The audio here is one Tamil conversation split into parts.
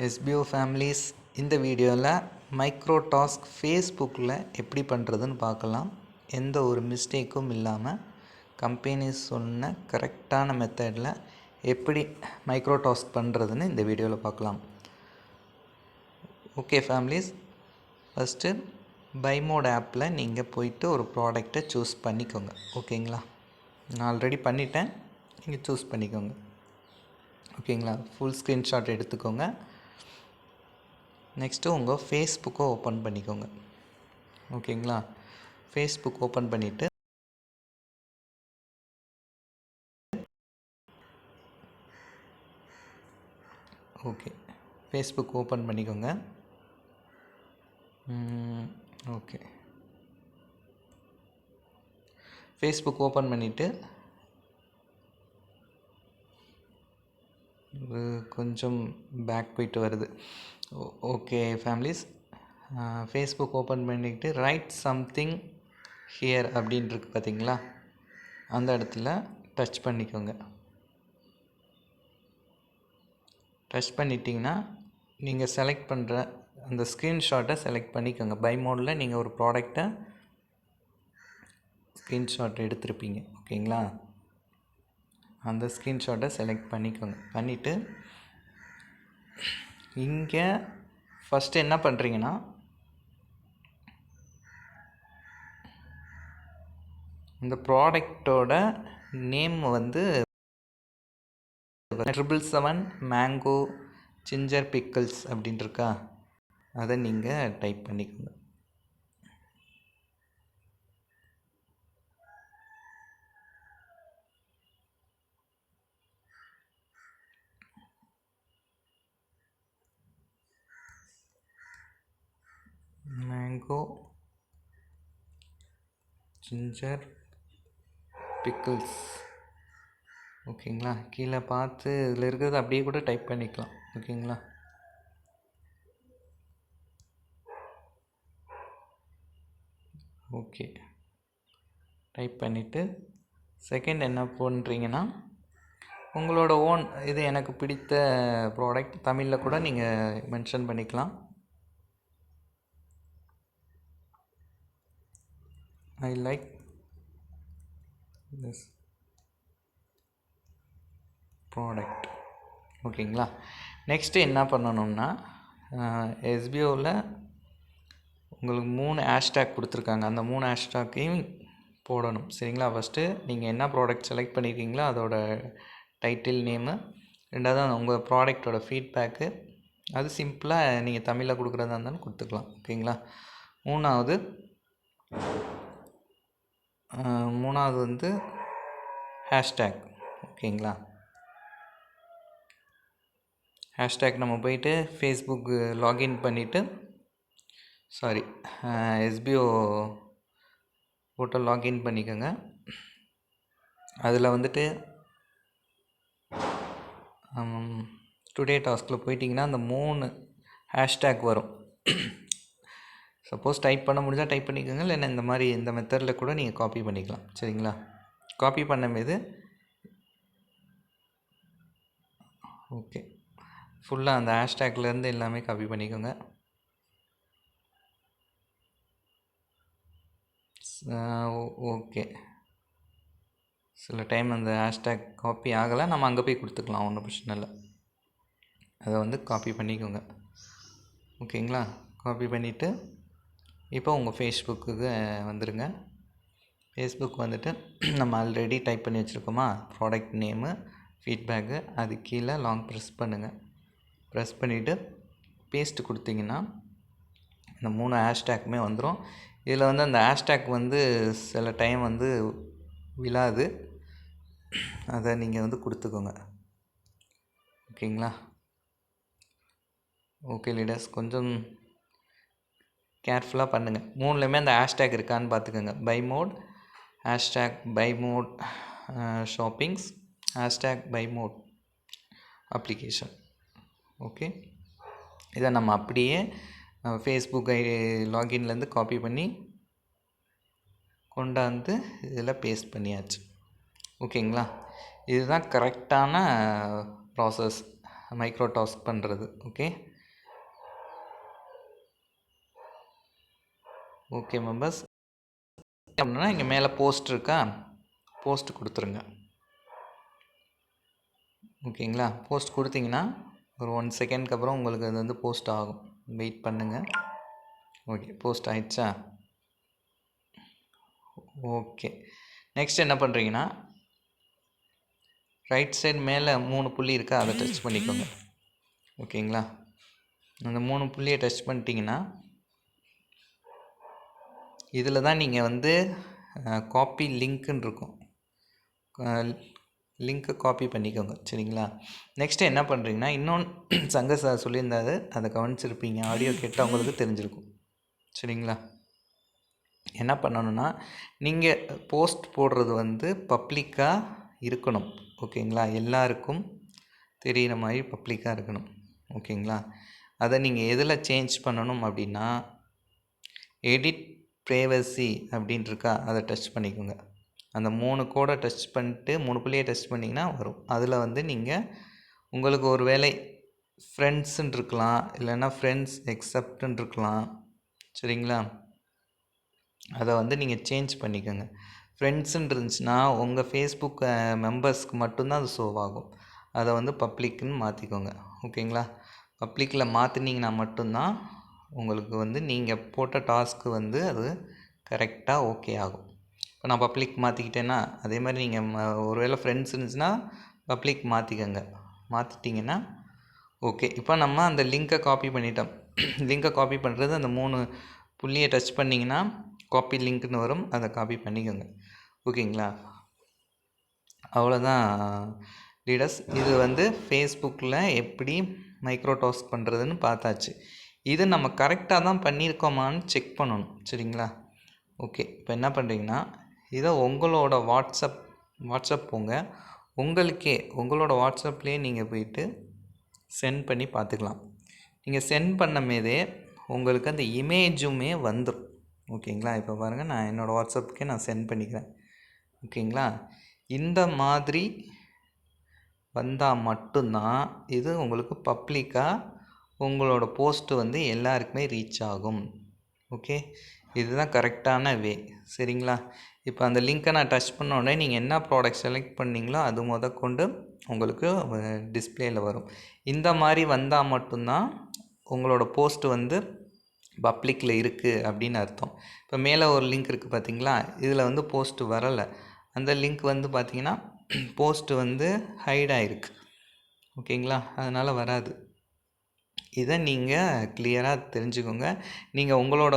எஸ்பிஓ ஃபேமிலிஸ் இந்த வீடியோவில் மைக்ரோ டாஸ்க் ஃபேஸ்புக்கில் எப்படி பண்ணுறதுன்னு பார்க்கலாம். எந்த ஒரு மிஸ்டேக்கும் இல்லாமல் கம்பெனி சொன்ன கரெக்டான மெத்தடில் எப்படி மைக்ரோ டாஸ்க் பண்ணுறதுன்னு இந்த வீடியோவில் பார்க்கலாம். ஓகே ஃபேமிலிஸ் ஃபஸ்ட்டு பைமோட் ஆப்பில் நீங்கள் போயிட்டு ஒரு ப்ராடக்டை சூஸ் பண்ணிக்கோங்க. ஓகேங்களா நான் ஆல்ரெடி பண்ணிட்டேன். நீங்கள் சூஸ் பண்ணிக்கோங்க. ஓகேங்களா ஃபுல் ஸ்க்ரீன்ஷாட் எடுத்துக்கோங்க. நெக்ஸ்ட்டு உங்கள் ஃபேஸ்புக்கை ஓப்பன் பண்ணிக்கோங்க. ஓகேங்களா? ஃபேஸ்புக் ஓப்பன் பண்ணிவிட்டு ஓகே. ஃபேஸ்புக் ஓப்பன் பண்ணிக்கோங்க. ஓகே. ஃபேஸ்புக் ஓப்பன் பண்ணிவிட்டு கொஞ்சம் பேக் போயிட்டு வருது. So okay families Facebook open பண்ணிக்கிட்டு ரைட் சம்திங் ஹியர் அப்படின்ட்டுருக்கு பார்த்தீங்களா அந்த இடத்துல டச் பண்ணிக்கோங்க. டச் பண்ணிட்டீங்கன்னா நீங்கள் செலக்ட் பண்ணுற அந்த ஸ்க்ரீன்ஷாட்டை செலக்ட் பண்ணிக்கோங்க. பை மோடில் நீங்கள் ஒரு ப்ராடக்டை ஸ்க்ரீன்ஷாட் எடுத்திருப்பீங்க. ஓகேங்களா? அந்த ஸ்க்ரீன்ஷாட்டை செலக்ட் பண்ணிக்கோங்க. பண்ணிவிட்டு இங்கே ஃபஸ்ட்டு என்ன பண்ணுறீங்கன்னா இந்த ப்ராடக்டோட நேம் வந்து triple seven mango ginger pickles அப்படின்ட்டு இருக்கா அதை நீங்கள் டைப் பண்ணிக்கோங்க. மேங்கோ ஜிஞ்சர் பிக்கிள்ஸ் ஓகேங்களா கீழே பார்த்து இதில் இருக்கிறது அப்படியே கூட டைப் பண்ணிக்கலாம். ஓகேங்களா ஓகே டைப் பண்ணிவிட்டு செகண்ட் என்ன பண்ணுறீங்கன்னா உங்களோட ஓன் இது எனக்கு பிடித்த ப்ராடக்ட் தமிழில் கூட நீங்கள் மென்ஷன் பண்ணிக்கலாம். ஐ லைக் திஸ் ப்ராடக்ட் ஓகேங்களா நெக்ஸ்ட்டு என்ன பண்ணணும்னா எஸ்பிஓவில் உங்களுக்கு மூணு ஹேஷ்டேக் கொடுத்துருக்காங்க. அந்த மூணு ஹேஷ்டேக்கையும் போடணும். சரிங்களா? ஃபஸ்ட்டு நீங்கள் என்ன ப்ராடக்ட் செலக்ட் பண்ணியிருக்கீங்களோ அதோட டைட்டில் நேமு ரெண்டாவது உங்கள் ப்ராடக்டோட ஃபீட்பேக்கு அது சிம்பிளாக நீங்கள் தமிழில் கொடுக்குறதா இருந்தாலும் கொடுத்துக்கலாம். ஓகேங்களா மூணாவது மூணாவது வந்து ஹேஷ்டேக் ஓகேங்களா? ஹேஷ்டேக் நம்ம போயிட்டு ஃபேஸ்புக்கு லாகின் பண்ணிவிட்டு சாரி எஸ்பிஓ போட்டு லாகின் பண்ணிக்கோங்க. அதில் வந்துட்டு டுடே டாஸ்கில் போயிட்டிங்கன்னா அந்த மூணு ஹேஷ்டேக் வரும். சப்போஸ் டைப் பண்ண முடிஞ்சால் டைப் பண்ணிக்கோங்க. இல்லைன்னா இந்த மாதிரி இந்த மெத்தடில் கூட நீங்கள் காப்பி பண்ணிக்கலாம். சரிங்களா? காப்பி பண்ணும்போது ஓகே ஃபுல்லாக அந்த ஹேஷ்டேக்லேருந்து எல்லாமே காப்பி பண்ணிக்கோங்க. ஓகே சில டைம் அந்த ஹேஷ்டேக் காப்பி ஆகலை. நம்ம அங்கே போய் கொடுத்துக்கலாம். ஒன்றும் பிரச்சனை இல்லை. அதை வந்து காப்பி பண்ணிக்கோங்க. ஓகேங்களா காப்பி பண்ணிவிட்டு இப்போ உங்கள் ஃபேஸ்புக்குக்கு வந்துடுங்க ஃபேஸ்புக் வந்துட்டு நம்ம ஆல்ரெடி டைப் பண்ணி வச்சுருக்கோமா? ப்ராடக்ட் நேமு ஃபீட்பேக்கு அது கீழே லாங் ப்ரெஸ் பண்ணுங்கள் ப்ரெஸ் பண்ணிவிட்டு பேஸ்ட்டு கொடுத்தீங்கன்னா இந்த மூணு ஹேஷ்டேக்குமே வந்துடும் இதில் வந்து அந்த ஹேஷ்டேக் வந்து சில டைம் வந்து விழாது. அதை நீங்கள் வந்து கொடுத்துக்கோங்க. ஓகேங்களா ஓகே லீடர்ஸ் கொஞ்சம் கேர்ஃபுல்லாக பண்ணுங்கள் மூணுலேயுமே அந்த ஹேஷ்டேக் இருக்கான்னு பார்த்துக்கோங்க. Buy mode hashtag buy mode shoppings hashtag buy mode application. Okay? இதை நம்ம அப்படியே ஃபேஸ்புக் ஐ லாகின்லேருந்து காப்பி பண்ணி கொண்டாந்து இதில் பேஸ்ட் பண்ணியாச்சு. ஓகேங்களா? இதுதான் கரெக்டான ப்ராசஸ். மைக்ரோ டாஸ்க் பண்ணுறது ஓகே? ஓகே மெம்பர்ஸ் அப்படின்னா இங்கே மேலே போஸ்ட் இருக்கா? போஸ்ட் கொடுத்துருங்க. ஓகேங்களா போஸ்ட் கொடுத்தீங்கன்னா ஒரு ஒன் செகண்ட்க்கு அப்புறம் உங்களுக்கு அது வந்து போஸ்ட் ஆகும். வெயிட் பண்ணுங்கள் ஓகே போஸ்ட் ஆயிடுச்சா? ஓகே நெக்ஸ்ட் என்ன பண்ணுறீங்கன்னா ரைட் சைடு மேலே மூணு புள்ளி இருக்கா? அதை டச் பண்ணிக்கோங்க. ஓகேங்களா அந்த மூணு புள்ளியை டச் பண்ணிட்டீங்கன்னா இதில் தான் நீங்கள் வந்து காப்பி லிங்க்குன்னு இருக்கும். லிங்க்கை காப்பி பண்ணிக்கோங்க சரிங்களா? நெக்ஸ்ட்டு என்ன பண்ணுறீங்கன்னா இன்னொன்று சங்க சார் சொல்லியிருந்தாரு அதை கவனிச்சிருப்பீங்க. ஆடியோ கேட்டால் உங்களுக்கு தெரிஞ்சிருக்கும் சரிங்களா? என்ன பண்ணணுன்னா நீங்கள் போஸ்ட் போடுறது வந்து பப்ளிக்காக இருக்கணும் ஓகேங்களா? எல்லாருக்கும் தெரிகிற மாதிரி பப்ளிக்காக இருக்கணும் ஓகேங்களா? அதை நீங்கள் எதில் சேஞ்ச் பண்ணணும் அப்படின்னா எடிட் ப்ரேவசி அப்படின்ட்டு இருக்கா அதை டச் பண்ணிக்கோங்க. அந்த மூணு கோடை டச் பண்ணிட்டு மூணு புள்ளியை டச் பண்ணிங்கன்னா வரும். அதில் வந்து நீங்கள் உங்களுக்கு ஒரு வேலை ஃப்ரெண்ட்ஸுன்னு இருக்கலாம் இல்லைன்னா ஃப்ரெண்ட்ஸ் எக்ஸப்ட்டுன்னு இருக்கலாம் சரிங்களா? அதை வந்து நீங்கள் சேஞ்ச் பண்ணிக்கோங்க. ஃப்ரெண்ட்ஸுன்னு இருந்துச்சுன்னா உங்கள் ஃபேஸ்புக் மெம்பர்ஸ்க்கு மட்டும்தான் அது ஷோவ் ஆகும். அதை வந்து பப்ளிக்குன்னு மாற்றிக்கோங்க ஓகேங்களா? பப்ளிக்கில் மாற்றினீங்கன்னா மட்டும்தான் உங்களுக்கு வந்து நீங்கள் போட்ட டாஸ்க்கு வந்து அது கரெக்டாக ஓகே ஆகும். இப்போ நான் பப்ளிக் மாற்றிக்கிட்டேன்னா அதே மாதிரி நீங்கள் ஒரு வேளை ஃப்ரெண்ட்ஸ் இருந்துச்சுன்னா பப்ளிக் மாற்றிக்கோங்க மாற்றிட்டிங்கன்னா ஓகே. இப்போ நம்ம அந்த லிங்க்கை காப்பி பண்ணிட்டோம். லிங்க்கை காப்பி பண்ணுறது அந்த மூணு புள்ளியை டச் பண்ணிங்கன்னா காப்பி லிங்க்னு வரும். அதை காப்பி பண்ணிக்கோங்க. ஓகேங்களா? அவ்வளோதான் லீடர்ஸ் இது வந்து ஃபேஸ்புக்கில் எப்படி மைக்ரோ டாஸ்க் பண்ணுறதுன்னு பார்த்தாச்சு. இது நம்ம கரெக்டாக தான் பண்ணியிருக்கோமான்னு செக் பண்ணணும். சரிங்களா? ஓகே இப்போ என்ன பண்ணுறீங்கன்னா இதை உங்களோட வாட்ஸ்அப் வாட்ஸ்அப் போங்க. உங்களுக்கே உங்களோட வாட்ஸ்அப்லேயே நீங்கள் போயிட்டு சென்ட் பண்ணி பார்த்துக்கலாம். நீங்கள் சென்ட் பண்ணமேதே உங்களுக்கு அந்த இமேஜுமே வந்துடும் ஓகேங்களா இப்போ பாருங்கள் நான் என்னோடய வாட்ஸ்அப்புக்கே நான் சென்ட் பண்ணிக்கிறேன். ஓகேங்களா இந்த மாதிரி வந்தால் மட்டும்தான் இது உங்களுக்கு பப்ளிக்காக உங்களோட போஸ்ட்டு வந்து எல்லாருக்குமே ரீச் ஆகும். ஓகே இதுதான் கரெக்டான வே சரிங்களா? இப்போ அந்த லிங்க்கை நான் டச் பண்ண உடனே நீங்கள் என்ன ப்ராடக்ட் செலக்ட் பண்ணிங்களோ அது முத கொண்டு உங்களுக்கு டிஸ்பிளேயில் வரும். இந்த மாதிரி வந்தால் மட்டும்தான் உங்களோட போஸ்ட்டு வந்து பப்ளிக்கில் இருக்குது அப்படின்னு அர்த்தம். இப்போ மேலே ஒரு லிங்க் இருக்குது பார்த்தீங்களா இதில் வந்து போஸ்ட்டு வரலை. அந்த லிங்க் வந்து பார்த்திங்கன்னா போஸ்ட்டு வந்து ஹைட் ஆகிருக்கு ஓகேங்களா அதனால் வராது. இதை நீங்கள் க்ளியராக தெரிஞ்சுக்கோங்க. நீங்கள் உங்களோட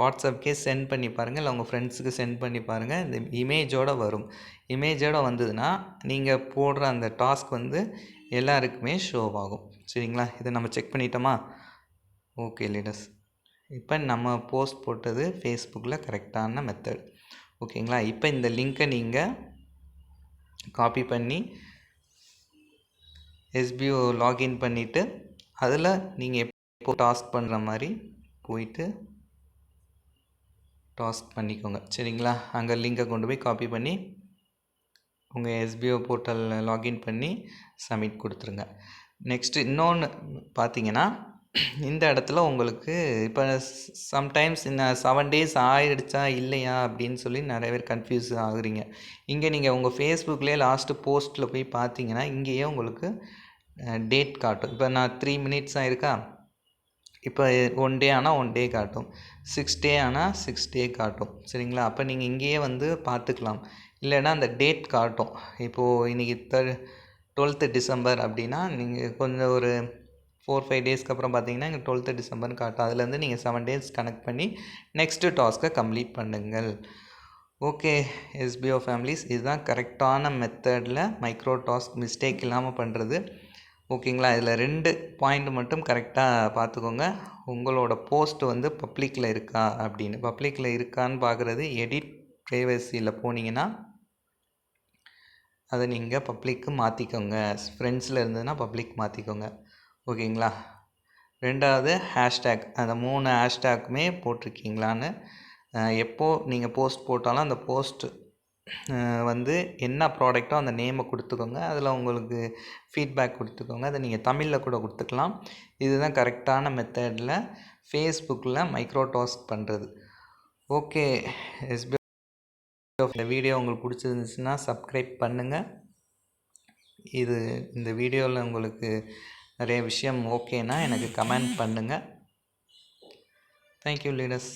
வாட்ஸ்அப்கே சென்ட் பண்ணி பாருங்கள் இல்லை உங்கள் ஃப்ரெண்ட்ஸுக்கு சென்ட் பண்ணி பாருங்கள் இந்த இமேஜோடு வரும். இமேஜோடு வந்ததுன்னா நீங்கள் போடுற அந்த டாஸ்க் வந்து எல்லாருக்குமே ஷோ ஆகும். சரிங்களா? இதை நம்ம செக் பண்ணிட்டோமா? ஓகே லீடர்ஸ் இப்போ நம்ம போஸ்ட் போட்டது ஃபேஸ்புக்கில் கரெக்டான மெத்தட் ஓகேங்களா இப்போ இந்த லிங்க்கை நீங்கள் காப்பி பண்ணி எஸ்பிஓ லாகின் பண்ணிவிட்டு அதில் நீங்கள் எப்போ டாஸ்க் பண்ணுற மாதிரி போயிட்டு டாஸ்க் பண்ணிக்கோங்க. சரிங்களா? அங்கே லிங்கை கொண்டு போய் காப்பி பண்ணி உங்கள் எஸ்பிஓ போர்ட்டலில் லாகின் பண்ணி சப்மிட் கொடுத்துருங்க. நெக்ஸ்ட்டு இன்னொன்று பார்த்தீங்கன்னா இந்த இடத்துல உங்களுக்கு இப்போ சம்டைம்ஸ் இந்த செவன் டேஸ் ஆயிடுச்சா இல்லையா அப்படின்னு சொல்லி நிறைய பேர் கன்ஃபியூஸ் ஆகுறீங்க. இங்கே நீங்கள் உங்கள் ஃபேஸ்புக்லேயே லாஸ்ட்டு போஸ்ட்டில் போய் பார்த்தீங்கன்னா இங்கேயே உங்களுக்கு டேட் காட்டும். இப்போ நான் த்ரீ மினிட்ஸ் இருக்கா? இப்போ ஒன் டே ஆனால் ஒன் டே காட்டும். சிக்ஸ் டே ஆனால் சிக்ஸ் டே காட்டும். சரிங்களா? அப்போ நீங்கள் இங்கேயே வந்து பார்த்துக்கலாம். இல்லைன்னா அந்த டேட் காட்டும். இப்போது இன்றைக்கி த டுவெல்த்து டிசம்பர் அப்படின்னா நீங்கள் கொஞ்சம் ஒரு ஃபோர் ஃபைவ் டேஸ்க்கு அப்புறம் பார்த்தீங்கன்னா இங்கே டுவெல்த்து டிசம்பர்னு காட்டும். அதுலேருந்து நீங்கள் செவன் டேஸ் கனெக்ட் பண்ணி நெக்ஸ்ட்டு டாஸ்க்கை கம்ப்ளீட் பண்ணுங்கள். ஓகே எஸ்பிஓ ஃபேமிலிஸ் இதுதான் கரெக்டான மெத்தடில் மைக்ரோ டாஸ்க் மிஸ்டேக் இல்லாமல் பண்ணுறது ஓகேங்களா? இதில் ரெண்டு பாயிண்ட் மட்டும் கரெக்டாக பார்த்துக்கோங்க உங்களோட போஸ்ட் வந்து பப்ளிக்கில் இருக்கா அப்படின்னு. பப்ளிக்கில் இருக்கான்னு பார்க்குறது எடிட் ப்ரைவசியில் போனீங்கன்னா அதை நீங்கள் பப்ளிக்கு மாற்றிக்கோங்க ஃப்ரெண்ட்ஸில் இருந்ததுன்னா பப்ளிக் மாற்றிக்கோங்க ஓகேங்களா? ரெண்டாவது ஹேஷ்டேக் அந்த மூணு ஹேஷ்டேக்குமே போட்டிருக்கீங்களான்னு எப்போது நீங்கள் போஸ்ட் போட்டாலும் அந்த போஸ்ட்டு வந்து என்ன ப்ராடக்ட்டோ அந்த நேமை கொடுத்துக்கோங்க. அதில் உங்களுக்கு ஃபீட்பேக் கொடுத்துக்கோங்க. அதை நீங்கள் தமிழில் கூட கொடுத்துக்கலாம். இதுதான் கரெக்டான மெத்தடில் ஃபேஸ்புக்கில் மைக்ரோ டாஸ்க் பண்ணுறது ஓகே எஸ்பி இந்த வீடியோ உங்களுக்கு பிடிச்சிருந்துச்சுன்னா சப்ஸ்கிரைப் பண்ணுங்கள் இது இந்த வீடியோவில் உங்களுக்கு நிறைய விஷயம் ஓகேனா எனக்கு கமெண்ட் பண்ணுங்கள் தேங்க்யூ லீடர்ஸ்